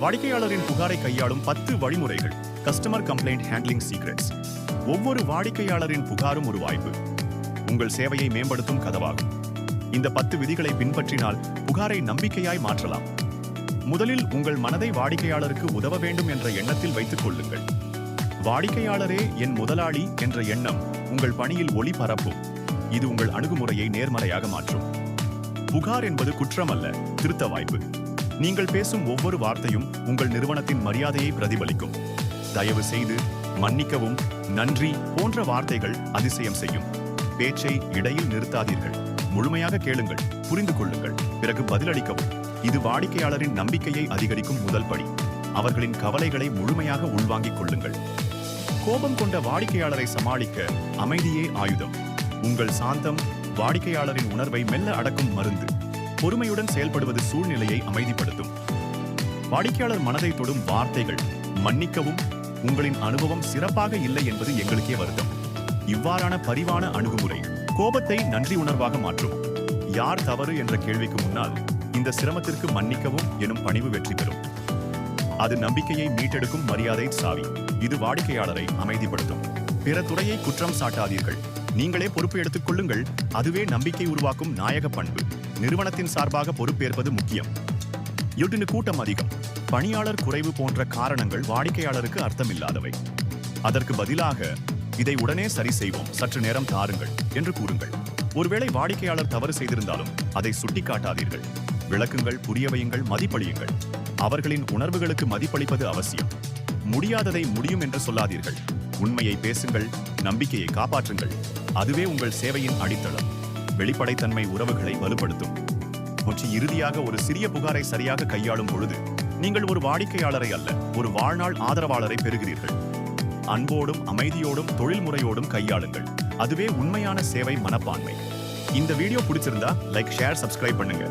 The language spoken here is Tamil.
வாடிக்கையாளரின் புகாரை கையாளும் பத்து வழிமுறைகள். கஸ்டமர் கம்ப்ளைண்ட் ஹேண்ட்லிங் சீக்ரெட்ஸ் ஒவ்வொரு வாடிக்கையாளரின் புகாரும் ஒரு வாய்ப்பு. உங்கள் சேவையை மேம்படுத்தும் கதவாகும். இந்த பத்து விதிகளை பின்பற்றினால் புகாரை நம்பிக்கையாய் மாற்றலாம். முதலில் உங்கள் மனதை வாடிக்கையாளருக்கு உதவ வேண்டும் என்ற எண்ணத்தில் வைத்துக் கொள்ளுங்கள். வாடிக்கையாளரே என் முதலாளி என்ற எண்ணம் உங்கள் பணியில் ஒளி பரப்பும். இது உங்கள் அணுகுமுறையை நேர்மறையாக மாற்றும். புகார் என்பது குற்றம் அல்ல திருத்த வாய்ப்பு. நீங்கள் பேசும் ஒவ்வொரு வார்த்தையும் உங்கள் நிறுவனத்தின் மரியாதையை பிரதிபலிக்கும். தயவு செய்து மன்னிக்கவும் நன்றி போன்ற வார்த்தைகள் அதிசயம் செய்யும். பேச்சை இடையில் நிறுத்தாதீர்கள். முழுமையாக கேளுங்கள் புரிந்து கொள்ளுங்கள் பிறகு பதிலளிக்கவும். இது வாடிக்கையாளரின் நம்பிக்கையை அதிகரிக்கும் முதல் படி. அவர்களின் கவலைகளை முழுமையாக உள்வாங்கிக் கொள்ளுங்கள். கோபம் கொண்ட வாடிக்கையாளரை சமாளிக்க அமைதியே ஆயுதம். உங்கள் சாந்தம் வாடிக்கையாளரின் உணர்வை மெல்ல அடக்கும் மருந்து. பொறுமையுடன் செயல்படுவது சூழ்நிலையை அமைதிப்படுத்தும். வாடிக்கையாளர் மனதை தொடும் வார்த்தைகள் மன்னிக்கவும் உங்களின் அனுபவம் சிறப்பாக இல்லை என்பது எங்களுக்கே வருத்தம். இவ்வாறான பரிவான அணுகுமுறை கோபத்தை நன்றி உணர்வாக மாற்றும். யார் தவறு என்ற கேள்விக்கு முன்னால் இந்த சிரமத்திற்கு மன்னிக்கவும் எனும் பணிவு வெற்றி பெறும். அது நம்பிக்கையை மீட்டெடுக்கும் மரியாதை சாவி. இது வாடிக்கையாளரை அமைதிப்படுத்தும். பிற துறையை குற்றம் சாட்டாதீர்கள். நீங்களே பொறுப்பு எடுத்துக் கொள்ளுங்கள். அதுவே நம்பிக்கை உருவாக்கும் நாயக பண்பு. நிறுவனத்தின் சார்பாக பொறுப்பேற்பது முக்கியம். எட்டுன்னு கூட்டம் அதிகம். பணியாளர் குறைவு போன்ற காரணங்கள் வாடிக்கையாளருக்கு அர்த்தமில்லாதவை. அதற்கு பதிலாக இதை உடனே சரி செய்வோம். சற்று நேரம் தாருங்கள் என்று கூறுங்கள். ஒருவேளை வாடிக்கையாளர் தவறு செய்திருந்தாலும் அதை சுட்டிக்காட்டாதீர்கள். விளக்குங்கள் புரியவையுங்கள் மதிப்பளியுங்கள். அவர்களின் உணர்வுகளுக்கு மதிப்பளிப்பது அவசியம். முடியாததை முடியும் என்று சொல்லாதீர்கள். உண்மையை பேசுங்கள் நம்பிக்கையை காப்பாற்றுங்கள். அதுவே உங்கள் சேவையின் அடித்தளம். வெளிப்படைத்தன்மை உறவுகளை வலுப்படுத்தும். மற்றும் இறுதியாக ஒரு சிறிய புகாரை சரியாக கையாளும் பொழுது நீங்கள் ஒரு வாடிக்கையாளரை அல்ல ஒரு வாழ்நாள் ஆதரவாளரை பெறுகிறீர்கள். அன்போடும் அமைதியோடும் தொழில்முறையோடும் கையாளுங்கள். அதுவே உண்மையான சேவை மனப்பான்மை. இந்த வீடியோ பிடிச்சிருந்தா லைக் ஷேர் சப்ஸ்கிரைப் பண்ணுங்க.